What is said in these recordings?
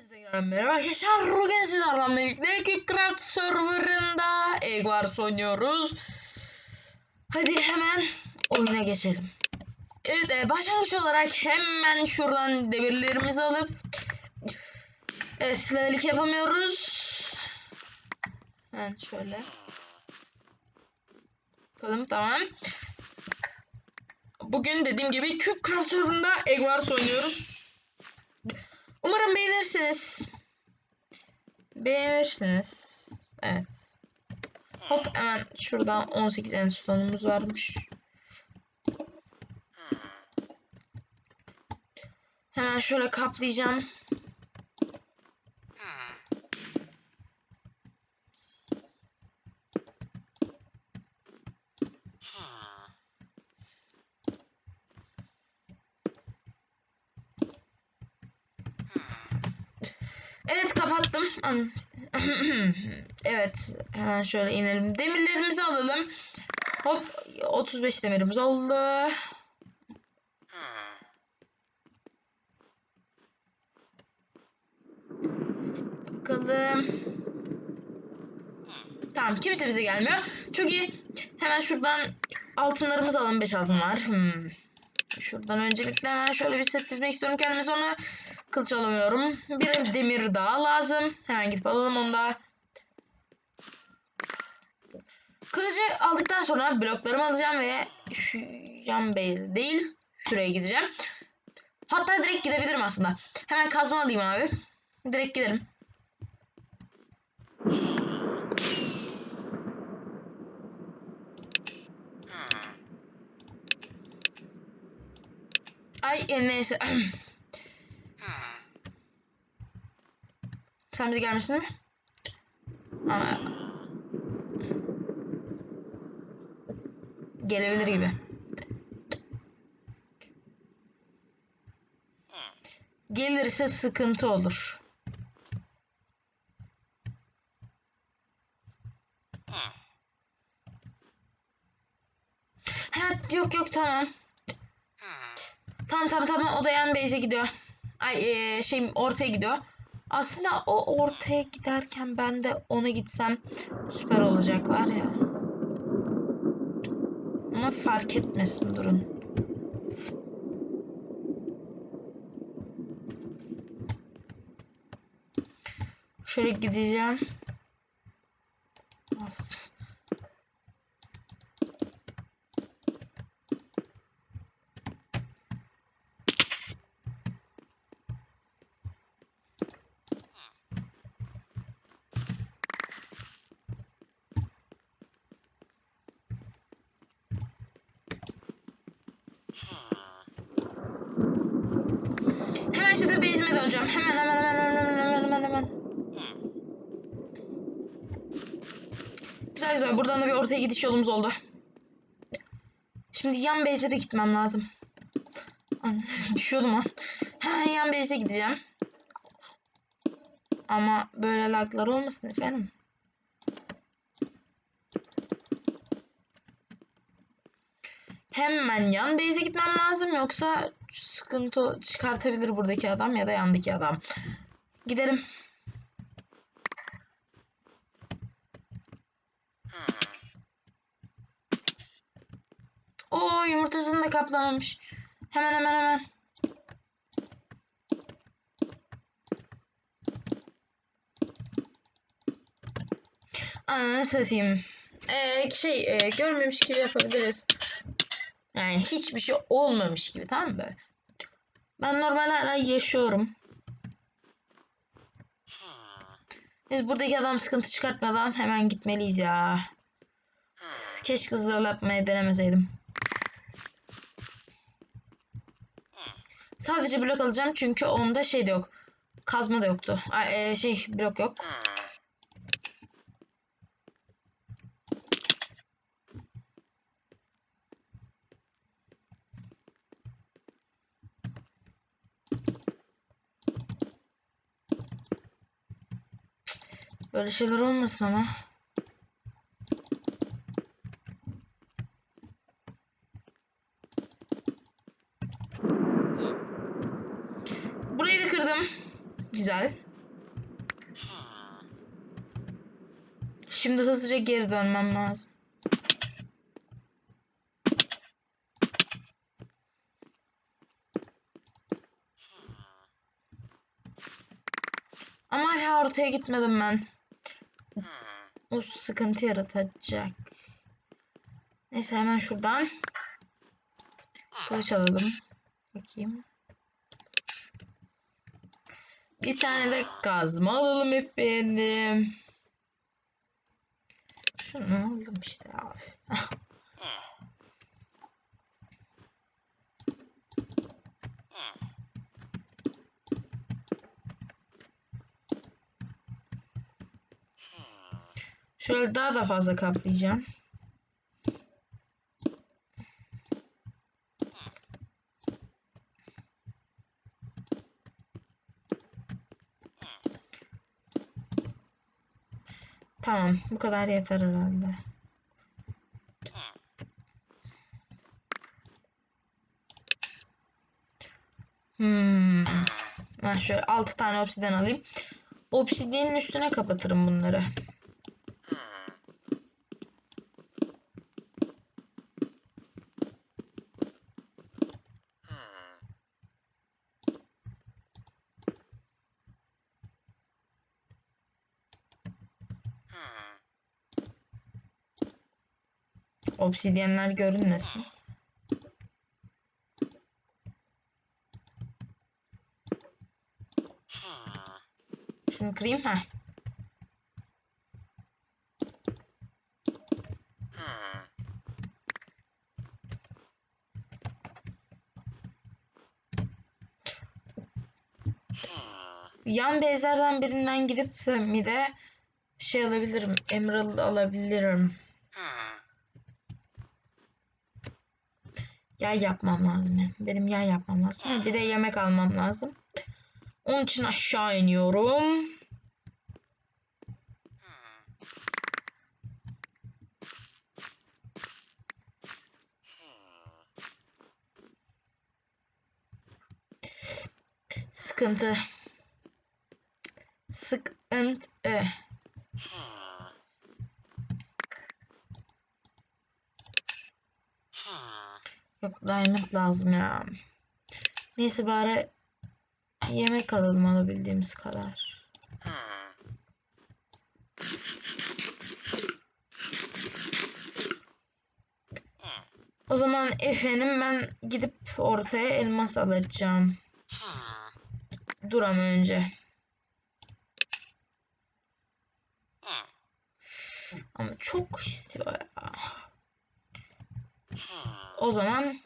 Hepinize merhaba arkadaşlar. Bugün sizlerle birlikte Kickcraft serverında Egg Wars oynuyoruz. Hadi hemen oyuna geçelim. Evet e, başlangıç olarak hemen şuradan demirlerimizi alıp Evet yapamıyoruz. Hemen şöyle. Bakalım tamam. Bugün dediğim gibi Cubecraft serverında Egg Wars oynuyoruz. Umarım beğenirsiniz. Beğenirsiniz. Evet. Hop hemen şuradan 18 enstitüsümüz varmış. Hemen şöyle kaplayacağım. evet hemen şöyle inelim. Demirlerimizi alalım. Hop 35 demirimiz oldu. Bakalım. Tamam kimse bize gelmiyor. Çok iyi. Hemen şuradan altınlarımızı alalım. 5 altın var. Hmm. Şuradan öncelikle hemen şöyle bir set dizmek istiyorum kendime sonra kılıç alamıyorum. Bir demir daha lazım. Hemen gidip alalım onu da. Kılıcı aldıktan sonra bloklarımı alacağım ve şu yan base değil şuraya gideceğim. Hatta direkt gidebilirim aslında. Hemen kazma alayım abi. Direkt gidelim. Ay neyse. Sen bize gelmişsin mi? Ama... Gelebilir gibi. Gelirse sıkıntı olur. Ha, yok yok tamam. Tamam tamam tamam o da base'e gidiyor. Ay ee, şey ortaya gidiyor. Aslında o ortaya giderken ben de ona gitsem süper olacak var ya. Ama fark etmesin durun. Şöyle gideceğim. As. Hemen şimdi base'ime döneceğim. Hemen hemen hemen hemen hemen hemen hemen. Güzel güzel. Buradan da bir ortaya gidiş yolumuz oldu. Şimdi yan base'e de gitmem lazım. Düşüyordum ha. Hemen yan base'e gideceğim. Ama böyle laglar olmasın efendim. Hemen yan base'e gitmem lazım yoksa sıkıntı çıkartabilir buradaki adam ya da yandaki adam. Gidelim. Oo yumurtasını da kaplamamış. Hemen hemen hemen. Ananı satayım. Ee, şey e, görmemiş gibi yapabiliriz. Yani hiçbir şey olmamış gibi tamam mı? Ben normal hala yaşıyorum. Biz buradaki adam sıkıntı çıkartmadan hemen gitmeliyiz ya. Keşke hızlı yapmayı denemeseydim. Sadece blok alacağım çünkü onda şey de yok. Kazma da yoktu. Ay, e, şey blok yok. Böyle şeyler olmasın ama. Burayı da kırdım. Güzel. Şimdi hızlıca geri dönmem lazım. Ama hala ortaya gitmedim ben. O sıkıntı yaratacak. Neyse hemen şuradan kılıç alalım. Bakayım. Bir tane de kazma alalım efendim. Şunu aldım işte. Şöyle daha da fazla kaplayacağım. Tamam, bu kadar yeter herhalde. Hmm. Ben şöyle 6 tane obsidian alayım. Obsidian'in üstüne kapatırım bunları. Obsidyenler görünmesin. Şunu kırayım ha. Yan bezlerden birinden gidip bir de şey alabilirim. Emerald alabilirim. Yay yapmam lazım benim. Benim yay yapmam lazım. Bir de yemek almam lazım. Onun için aşağı iniyorum. Sıkıntı. Sıkıntı. Yok diamond lazım ya. Neyse bari yemek alalım alabildiğimiz kadar. O zaman efendim ben gidip ortaya elmas alacağım. Dur ama önce. Ama çok istiyor ya. O zaman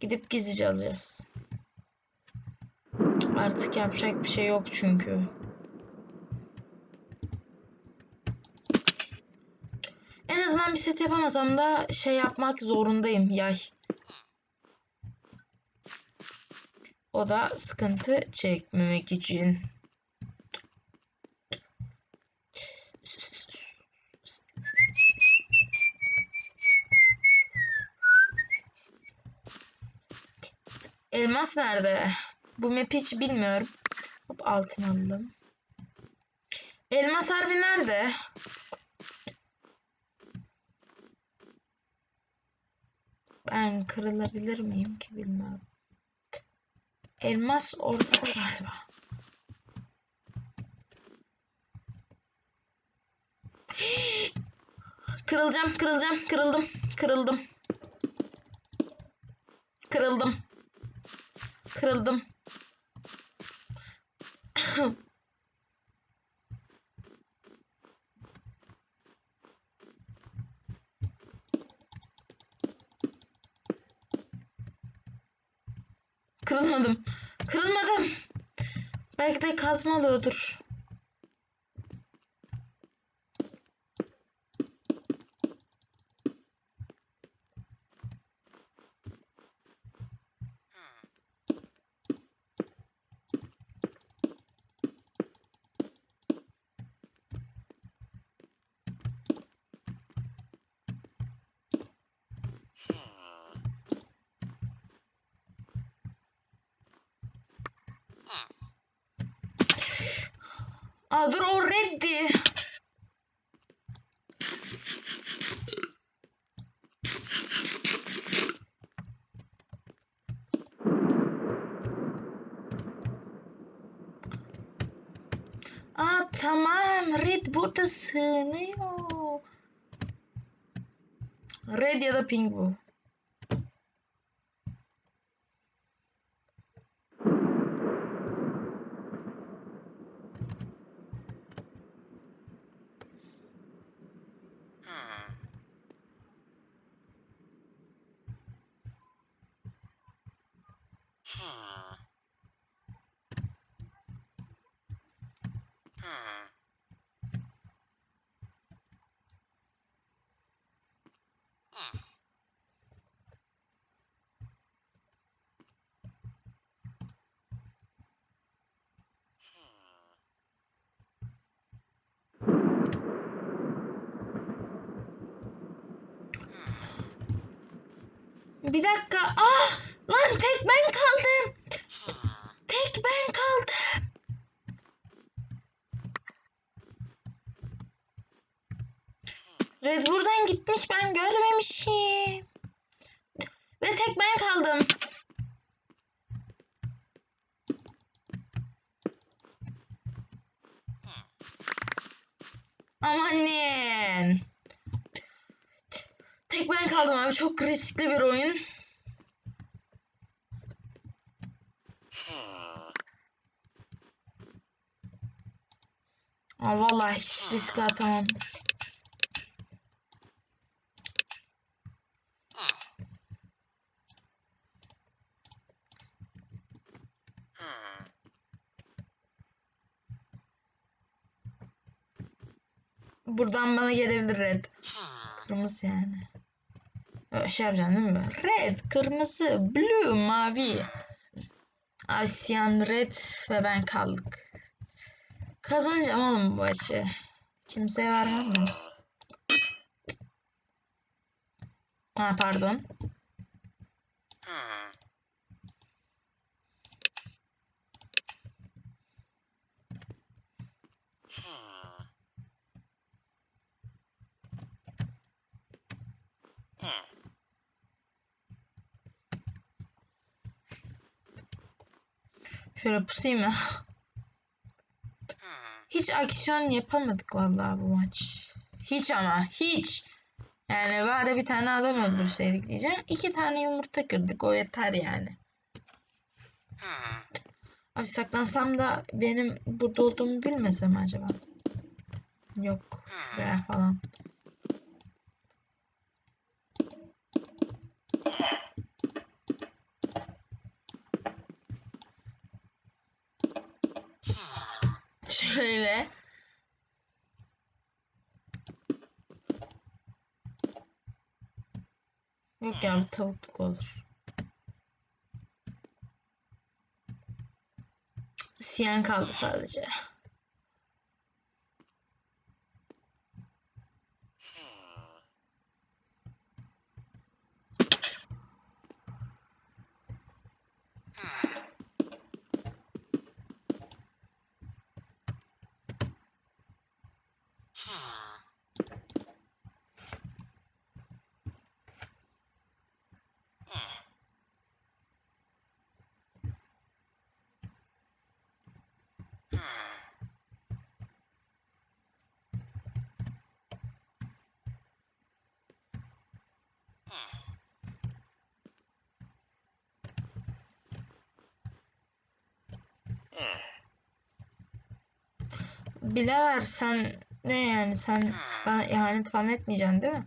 gidip gizlice alacağız. Artık yapacak bir şey yok çünkü. En azından bir set yapamasam da şey yapmak zorundayım yay. O da sıkıntı çekmemek için. Elmas nerede? Bu map'i hiç bilmiyorum. Hop altın aldım. Elmas harbi nerede? Ben kırılabilir miyim ki bilmiyorum. Elmas ortada galiba. Kırılacağım, kırılacağım, kırıldım, kırıldım. Kırıldım. Kırıldım. Kırılmadım. Kırılmadım. Belki de kazma alıyordur. Aa dur o reddi. Aa tamam red burada sığınıyor. Red ya da pink bu. Bir dakika. Ah! Lan tek ben kaldım. Tek ben kaldım. Red buradan gitmiş ben görmemişim. Ve tek ben kaldım. Amanin. Tek ben kaldım abi. Çok riskli bir oyun. Aa, vallahi hiç riske atamam. Buradan bana gelebilir red. Kırmızı yani. Ö, Şey yapacaksın değil mi? Red, kırmızı, blue, mavi. Abi siyan red ve ben kaldık. Kazanacağım oğlum bu maçı. Kimseye vermem mi? Ha pardon. Şöyle pusayım ya. Hiç aksiyon yapamadık vallahi bu maç. Hiç ama hiç. Yani bari bir tane adam öldürseydik diyeceğim. İki tane yumurta kırdık o yeter yani. Abi saklansam da benim burada olduğumu bilmesem acaba? Yok. Şuraya falan. Şöyle. Yok ya bir tavukluk olur. Siyen kaldı sadece. Bilever sen ne yani sen bana ihanet falan etmeyeceksin değil mi?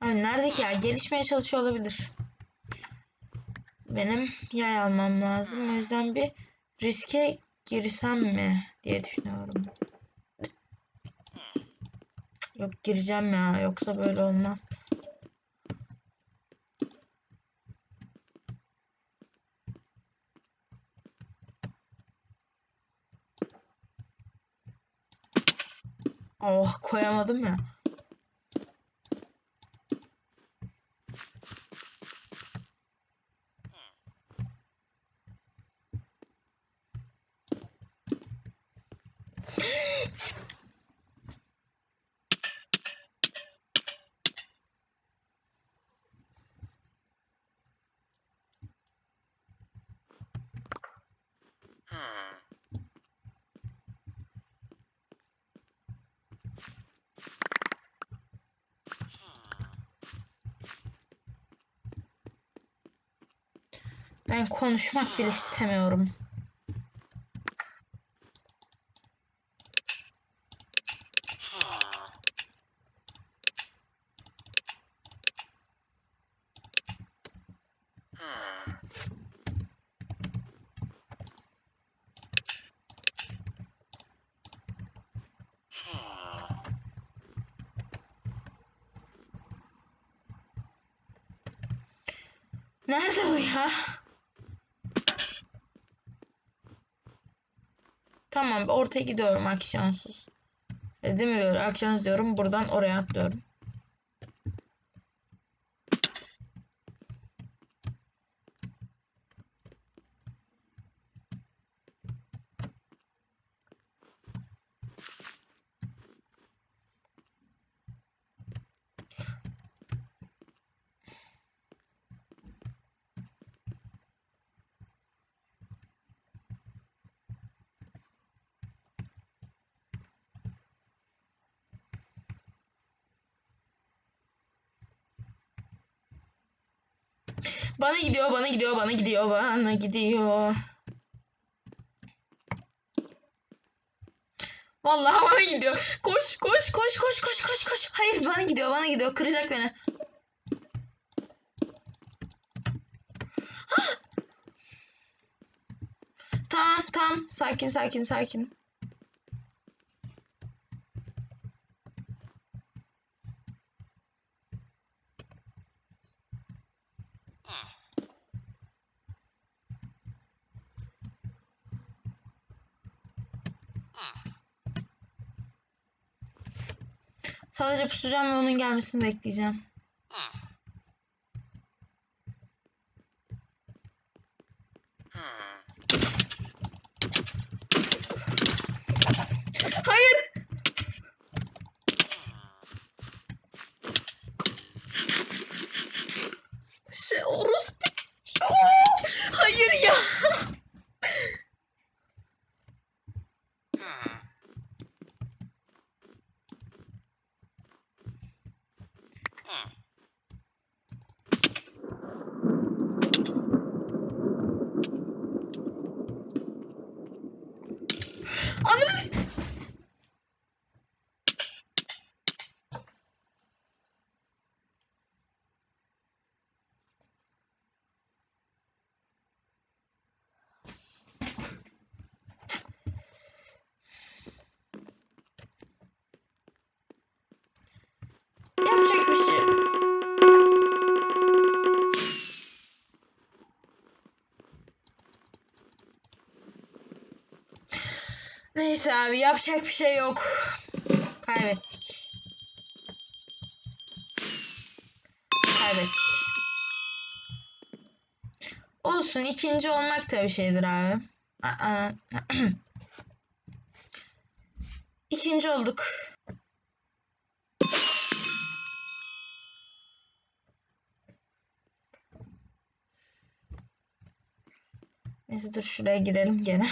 Abi nerede ki ya? Gelişmeye çalışıyor olabilir. Benim yay almam lazım. O yüzden bir riske girsem mi diye düşünüyorum. Yok gireceğim ya. Yoksa böyle olmaz. 哦，可以嘛，对一。Ben konuşmak bile istemiyorum. Nerede bu ya? Tamam ortaya gidiyorum aksiyonsuz. E, mi böyle aksiyonsuz diyorum buradan oraya atlıyorum. Bana gidiyor, bana gidiyor, bana gidiyor, bana gidiyor. Vallahi bana gidiyor. Koş, koş, koş, koş, koş, koş, koş. Hayır, bana gidiyor, bana gidiyor. Kıracak beni. Tamam, tamam. Sakin, sakin, sakin. Pusacağım ve onun gelmesini bekleyeceğim. Hayır. Şey, orospu. Aa, Hayır ya. Anladın Yapacak bir şey. Neyse abi yapacak bir şey yok. Kaybettik. Kaybettik. Olsun ikinci olmak da bir şeydir abi. İkinci olduk. Neyse dur şuraya girelim gene.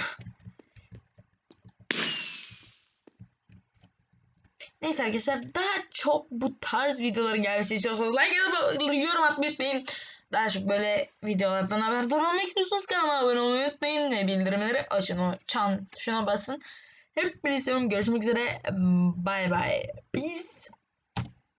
Neyse arkadaşlar daha çok bu tarz videoların gelmesi istiyorsanız like yazıp yorum atmayı unutmayın. Daha çok böyle videolardan haberdar olmak istiyorsanız kanalıma abone olmayı unutmayın ve bildirimleri açın o çan tuşuna basın. Hep birlikte görüşmek üzere. Bye bye. Peace.